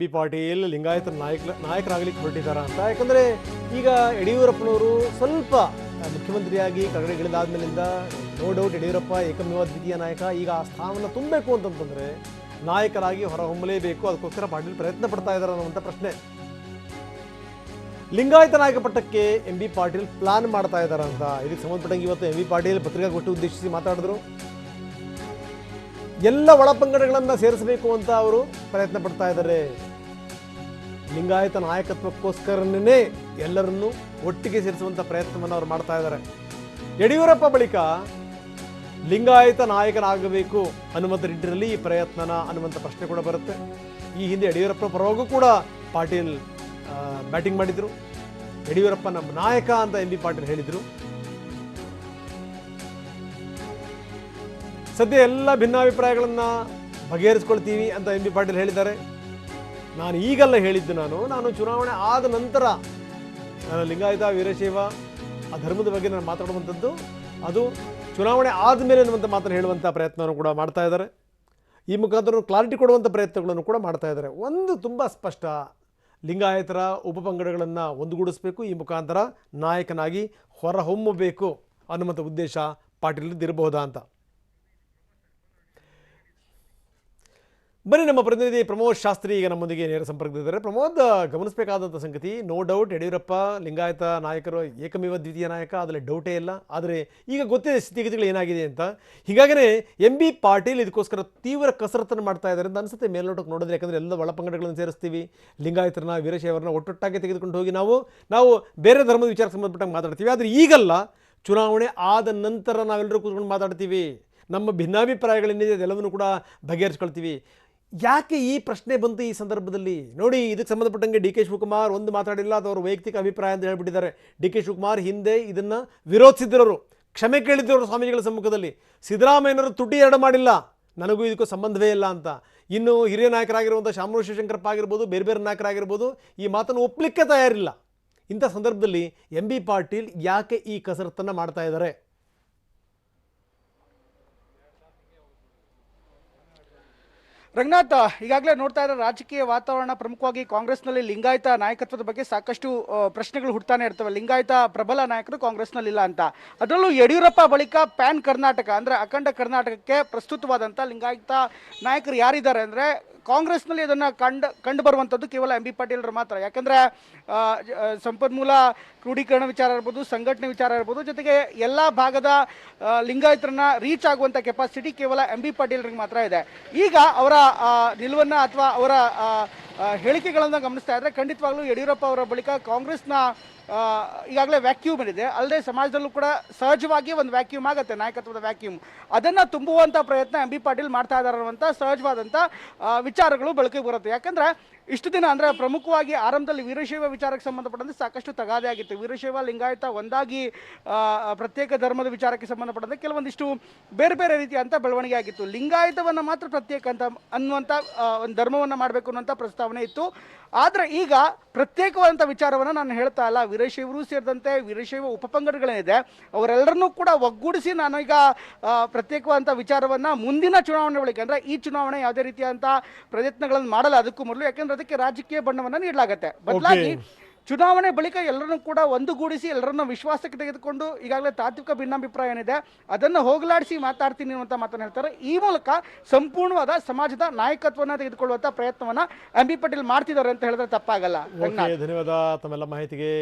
P Patil, Lingayat ನಾಯಕ ನಾಯಕರಾಗಲಿಕ್ಕೆ ಹೊರಟಿದ್ದಾರೆ ಅಂತ. ಯಾಕಂದರೆ ಈಗ ಯಡಿಯೂರಪ್ಪನವರು ಸ್ವಲ್ಪ ಮುಖ್ಯಮಂತ್ರಿಯಾಗಿ ಕಡೆಗಿಳಿದಾದ್ಮೇಲಿಂದ ನೋ ಡೌಟ್ ಯಡಿಯೂರಪ್ಪ ಏಕಮೇವ ದ್ವಿತೀಯ ನಾಯಕ, ಈಗ ಆ ಸ್ಥಾನವನ್ನು ತುಂಬಬೇಕು ಅಂತಂತಂದರೆ ನಾಯಕರಾಗಿ ಹೊರಹೊಮ್ಮಲೇಬೇಕು. ಅದಕ್ಕೋಸ್ಕರ ಪಾಟೀಲ್ ಪ್ರಯತ್ನ ಪಡ್ತಾ ಇದ್ದಾರೆ ಅನ್ನುವಂಥ ಪ್ರಶ್ನೆ. ಲಿಂಗಾಯತ ನಾಯಕ ಪಟ್ಟಕ್ಕೆ ಎಂ ಬಿ ಪಾಟೀಲ್ ಪ್ಲಾನ್ ಮಾಡ್ತಾ ಇದ್ದಾರೆ ಅಂತ. ಇದಕ್ಕೆ ಸಂಬಂಧಪಟ್ಟಂಗೆ ಇವತ್ತು ಎಂ ಬಿ ಪಾಟೀಲ್ ಪತ್ರಿಕಾಗೋಷ್ಠಿ ಉದ್ದೇಶಿಸಿ ಮಾತಾಡಿದ್ರು. ಎಲ್ಲ ಒಳಪಂಗಡಗಳನ್ನು ಸೇರಿಸಬೇಕು ಅಂತ ಅವರು ಪ್ರಯತ್ನ ಪಡ್ತಾ ಇದ್ದಾರೆ ಲಿಂಗಾಯತ ನಾಯಕತ್ವಕ್ಕೋಸ್ಕರನೇ ಎಲ್ಲರನ್ನೂ ಒಟ್ಟಿಗೆ ಸೇರಿಸುವಂಥ ಪ್ರಯತ್ನವನ್ನು ಅವ್ರು ಮಾಡ್ತಾ ಇದ್ದಾರೆ. ಯಡಿಯೂರಪ್ಪ ಬಳಿಕ ಲಿಂಗಾಯತ ನಾಯಕನಾಗಬೇಕು ಅನ್ನುವಂಥ ನಿಟ್ಟಿನಲ್ಲಿ ಈ ಪ್ರಯತ್ನನ ಅನ್ನುವಂಥ ಪ್ರಶ್ನೆ ಕೂಡ ಬರುತ್ತೆ. ಈ ಹಿಂದೆ ಯಡಿಯೂರಪ್ಪ ಪರವಾಗೂ ಕೂಡ ಪಾಟೀಲ್ ಬ್ಯಾಟಿಂಗ್ ಮಾಡಿದರು. ಯಡಿಯೂರಪ್ಪ ನಮ್ಮ ನಾಯಕ ಅಂತ ಎಂ ಬಿ ಪಾಟೀಲ್ ಹೇಳಿದರು. ಸದ್ಯ ಎಲ್ಲ ಭಿನ್ನಾಭಿಪ್ರಾಯಗಳನ್ನು ಬಗೆಹರಿಸ್ಕೊಳ್ತೀವಿ ಅಂತ ಎಂ ಬಿ ಪಾಟೀಲ್ ಹೇಳಿದ್ದಾರೆ. ನಾನು ಈಗಲ್ಲ ಹೇಳಿದ್ದು ನಾನು. ನಾನು ಚುನಾವಣೆ ಆದ ನಂತರ ನಾನು ಲಿಂಗಾಯತ, ವೀರಶೈವ, ಆ ಧರ್ಮದ ಬಗ್ಗೆ ನಾನು ಮಾತಾಡುವಂಥದ್ದು. ಅದು ಚುನಾವಣೆ ಆದಮೇಲೆ ಅನ್ನುವಂಥ ಮಾತನ್ನು ಹೇಳುವಂಥ ಪ್ರಯತ್ನವನ್ನು ಕೂಡ ಮಾಡ್ತಾ ಇದ್ದಾರೆ. ಈ ಮುಖಾಂತರ ಕ್ಲಾರಿಟಿ ಕೊಡುವಂಥ ಪ್ರಯತ್ನಗಳನ್ನು ಕೂಡ ಮಾಡ್ತಾ ಇದ್ದಾರೆ. ಒಂದು ತುಂಬ ಸ್ಪಷ್ಟ. ಲಿಂಗಾಯತರ ಉಪಪಂಗಡಗಳನ್ನು ಒಂದುಗೂಡಿಸಬೇಕು. ಈ ಮುಖಾಂತರ ನಾಯಕನಾಗಿ ಹೊರಹೊಮ್ಮಬೇಕು ಅನ್ನುವಂಥ ಉದ್ದೇಶ ಪಾಟೀಲ್ದಿರಬಹುದಾ ಅಂತ. ಬನ್ನಿ ನಮ್ಮ ಪ್ರತಿನಿಧಿ ಪ್ರಮೋದ್ ಶಾಸ್ತ್ರಿ ಈಗ ನಮ್ಮೊಂದಿಗೆ ನೇರ ಸಂಪರ್ಕದಿದ್ದಾರೆ ಪ್ರಮೋದ್ ಗಮನಿಸಬೇಕಾದಂಥ ಸಂಗತಿ ನೋ ಡೌಟ್ ಯಡಿಯೂರಪ್ಪ, ಲಿಂಗಾಯತ ನಾಯಕರು, ಏಕಮೇವ ದ್ವಿತೀಯ ನಾಯಕ ಅದರಲ್ಲಿ ಡೌಟೇ ಇಲ್ಲ. ಆದರೆ ಈಗ ಗೊತ್ತಿದೆ ಸ್ಥಿತಿಗತಿಗಳು ಏನಾಗಿದೆ ಅಂತ. ಹೀಗಾಗನೇ ಎಂ ಬಿ ಪಾಟೀಲ್ ಇದಕ್ಕೋಸ್ಕರ ತೀವ್ರ ಕಸರತ್ತನ್ನು ಮಾಡ್ತಾ ಇದ್ದಾರೆ ಅಂತ ಅನಿಸುತ್ತೆ. ಮೇಲ್ನೋಟಕ್ಕೆ ನೋಡಿದ್ರೆ ಯಾಕಂದರೆ ಎಲ್ಲ ಒಳಪಂಗಡಗಳನ್ನು ಸೇರಿಸ್ತೀವಿ. ಲಿಂಗಾಯತರನ್ನ, ವೀರಶೈವರನ್ನ ಒಟ್ಟೊಟ್ಟಾಗಿ ತೆಗೆದುಕೊಂಡು ಹೋಗಿ ನಾವು ನಾವು ಬೇರೆ ಧರ್ಮದ ವಿಚಾರಕ್ಕೆ ಸಂಬಂಧಪಟ್ಟಂಗೆ ಮಾತಾಡ್ತೀವಿ. ಆದರೆ ಈಗಲ್ಲ ಚುನಾವಣೆ ಆದ ನಂತರ ನಾವೆಲ್ಲರೂ ಕೂತ್ಕೊಂಡು ಮಾತಾಡ್ತೀವಿ. ನಮ್ಮ ಭಿನ್ನಾಭಿಪ್ರಾಯಗಳೇನಿದೆ ಅದೆಲ್ಲವನ್ನು ಕೂಡ ಬಗೆಹರಿಸ್ಕೊಳ್ತೀವಿ. ಯಾಕೆ ಈ ಪ್ರಶ್ನೆ ಬಂತು ಈ ಸಂದರ್ಭದಲ್ಲಿ? ನೋಡಿ, ಇದಕ್ಕೆ ಸಂಬಂಧಪಟ್ಟಂಗೆ ಡಿ ಕೆ ಶಿವಕುಮಾರ್ ಒಂದು ಮಾತಾಡಿಲ್ಲ, ಅದು ಅವ್ರ ವೈಯಕ್ತಿಕ ಅಭಿಪ್ರಾಯ ಅಂತ ಹೇಳ್ಬಿಟ್ಟಿದ್ದಾರೆ. ಡಿ ಕೆ ಶಿವಕುಮಾರ್ ಹಿಂದೆ ಇದನ್ನು ವಿರೋಧಿಸಿದ್ರು ಕ್ಷಮೆ ಕೇಳಿದ್ರು ಸ್ವಾಮೀಜಿಗಳ ಸಮ್ಮುಖದಲ್ಲಿ. ಸಿದ್ದರಾಮಯ್ಯನವರು ತುಟಿ ಎರಡು ಮಾಡಿಲ್ಲ. ನನಗೂ ಇದಕ್ಕೂ ಸಂಬಂಧವೇ ಇಲ್ಲ ಅಂತ. ಇನ್ನು ಹಿರಿಯ ನಾಯಕರಾಗಿರುವಂಥ ಶಾಮನೂರು ಶಿವಶಂಕರಪ್ಪ ಆಗಿರ್ಬೋದು, ಬೇರೆ ಬೇರೆ ನಾಯಕರಾಗಿರ್ಬೋದು, ಈ ಮಾತನ್ನು ಒಪ್ಪಲಿಕ್ಕೆ ತಯಾರಿಲ್ಲ. ಇಂಥ ಸಂದರ್ಭದಲ್ಲಿ ಎಂ ಬಿ ಪಾಟೀಲ್ ಯಾಕೆ ಈ ಕಸರತ್ತನ್ನು ಮಾಡ್ತಾ ಇದ್ದಾರೆ? ರಂಗನಾಥ್, ಈಗಾಗಲೇ ನೋಡ್ತಾ ಇರೋ ರಾಜಕೀಯ ವಾತಾವರಣ ಪ್ರಮುಖವಾಗಿ ಕಾಂಗ್ರೆಸ್ನಲ್ಲಿ ಲಿಂಗಾಯತ ನಾಯಕತ್ವದ ಬಗ್ಗೆ ಸಾಕಷ್ಟು ಪ್ರಶ್ನೆಗಳು ಹುಡ್ತಾನೆ ಇರ್ತವೆ. ಲಿಂಗಾಯತ ಪ್ರಬಲ ನಾಯಕರು ಕಾಂಗ್ರೆಸ್ನಲ್ಲಿ ಇಲ್ಲ ಅಂತ. ಅದರಲ್ಲೂ ಯಡಿಯೂರಪ್ಪ ಬಳಿಕ ಪ್ಯಾನ್ ಕರ್ನಾಟಕ, ಅಂದ್ರೆ ಅಖಂಡ ಕರ್ನಾಟಕಕ್ಕೆ ಪ್ರಸ್ತುತವಾದಂಥ ಲಿಂಗಾಯತ ನಾಯಕರು ಯಾರಿದ್ದಾರೆ ಅಂದ್ರೆ ಕಾಂಗ್ರೆಸ್ನಲ್ಲಿ ಅದನ್ನ ಕಂಡು ಕಂಡು ಬರುವಂಥದ್ದು ಕೇವಲ ಎಂ ಬಿ ಪಾಟೀಲ್ರು ಮಾತ್ರ. ಯಾಕಂದ್ರೆ ಸಂಪನ್ಮೂಲ ಕ್ರೋಢೀಕರಣ ವಿಚಾರ ಇರ್ಬೋದು, ಸಂಘಟನೆ ವಿಚಾರ ಇರ್ಬೋದು, ಜೊತೆಗೆ ಎಲ್ಲ ಭಾಗದ ಲಿಂಗಾಯತರನ್ನ ರೀಚ್ ಆಗುವಂಥ ಕೆಪಾಸಿಟಿ ಕೇವಲ ಎಂ ಬಿ ಪಾಟೀಲ್ರಿಗೆ ಮಾತ್ರ ಇದೆ. ಈಗ ಅವರ ನಿಲುವನ್ನು ಅಥವಾ ಅವರ ಹೇಳಿಕೆಗಳನ್ನ ಗಮನಿಸ್ತಾ ಇದ್ದರೆ ಖಂಡಿತವಾಗ್ಲೂ ಯಡಿಯೂರಪ್ಪ ಅವರ ಬಳಿಕ ಕಾಂಗ್ರೆಸ್ನ ಈಗಾಗಲೇ ವ್ಯಾಕ್ಯೂಮ್ ಇದೆ ಅಲ್ಲದೆ ಸಮಾಜದಲ್ಲೂ ಕೂಡ ಸಹಜವಾಗಿ ಒಂದು ವ್ಯಾಕ್ಯೂಮ್ ಆಗುತ್ತೆ, ನಾಯಕತ್ವದ ವ್ಯಾಕ್ಯೂಮ್ ಅದನ್ನು ತುಂಬುವಂಥ ಪ್ರಯತ್ನ ಎಂ ಬಿ ಪಾಟೀಲ್ ಮಾಡ್ತಾ ಇದ್ದಾರೆ ಅನ್ನುವಂಥ ಸಹಜವಾದಂಥ ವಿಚಾರಗಳು ಬೆಳಕಿಗೆ ಬರುತ್ತೆ. ಯಾಕಂದ್ರೆ ಇಷ್ಟು ದಿನ ಅಂದ್ರೆ ಪ್ರಮುಖವಾಗಿ ಆರಂಭದಲ್ಲಿ ವೀರಶೈವ ವಿಚಾರಕ್ಕೆ ಸಂಬಂಧಪಟ್ಟಂತೆ ಸಾಕಷ್ಟು ತಗಾದೆ ಆಗಿತ್ತು. ವೀರಶೈವ ಲಿಂಗಾಯತ ಒಂದಾಗಿ ಪ್ರತ್ಯೇಕ ಧರ್ಮದ ವಿಚಾರಕ್ಕೆ ಸಂಬಂಧಪಟ್ಟಂತೆ ಕೆಲವೊಂದಿಷ್ಟು ಬೇರೆ ಬೇರೆ ರೀತಿಯಾದಂಥ ಬೆಳವಣಿಗೆ ಆಗಿತ್ತು. ಲಿಂಗಾಯತವನ್ನು ಮಾತ್ರ ಪ್ರತ್ಯೇಕ ಅಂತ ಅನ್ನುವಂಥ ಒಂದು ಧರ್ಮವನ್ನು ಮಾಡಬೇಕು ಅನ್ನುವಂಥ ಪ್ರಸ್ತಾವನೆ ಇತ್ತು. ಆದರೆ ಈಗ ಪ್ರತ್ಯೇಕವಾದಂಥ ವಿಚಾರವನ್ನ ನಾನು ಹೇಳ್ತಾ ಇಲ್ಲ. ವೀರಶೈವರು ಸೇರಿದಂತೆ ವೀರಶೈವ ಉಪಪಂಗಡಗಳೇನಿದೆ, ಅವರೆಲ್ಲರನ್ನೂ ಕೂಡ ಒಗ್ಗೂಡಿಸಿ ನಾನು ಈಗ ಪ್ರತ್ಯೇಕವಾದಂಥ ವಿಚಾರವನ್ನ ಮುಂದಿನ ಚುನಾವಣೆ ಬಳಿಕ, ಅಂದ್ರೆ ಈ ಚುನಾವಣೆ ಯಾವುದೇ ರೀತಿಯಾದಂಥ ಪ್ರಯತ್ನಗಳನ್ನು ಮಾಡಲ್ಲ. ಅದಕ್ಕೂ ಮೊದಲು ಯಾಕಂದ್ರೆ ಅದಕ್ಕೆ ರಾಜಕೀಯ ಬಣ್ಣವನ್ನ ನೀಡಲಾಗತ್ತೆ. ಬದಲಾಗಿ ಚುನಾವಣೆ ಬಳಿಕ ಎಲ್ಲರನ್ನೂ ಕೂಡ ಒಂದುಗೂಡಿಸಿ ಎಲ್ಲರನ್ನ ವಿಶ್ವಾಸಕ್ಕೆ ತೆಗೆದುಕೊಂಡು ಈಗಾಗಲೇ ತಾತ್ವಿಕ ಭಿನ್ನಾಭಿಪ್ರಾಯ ಏನಿದೆ ಅದನ್ನು ಹೋಗಲಾಡಿಸಿ ಮಾತಾಡ್ತೀನಿ ಅಂತ ಮಾತನ್ನು ಹೇಳ್ತಾರೆ. ಈ ಮೂಲಕ ಸಂಪೂರ್ಣವಾದ ಸಮಾಜದ ನಾಯಕತ್ವವನ್ನು ತೆಗೆದುಕೊಳ್ಳುವಂತ ಪ್ರಯತ್ನವನ್ನ ಎಂ ಬಿ ಪಾಟೀಲ್ ಮಾಡ್ತಿದ್ದಾರೆ ಅಂತ ಹೇಳಿದ್ರೆ ತಪ್ಪಾಗಲ್ಲ. ಧನ್ಯವಾದ ತಮ್ಮೆಲ್ಲ ಮಾಹಿತಿಗೆ.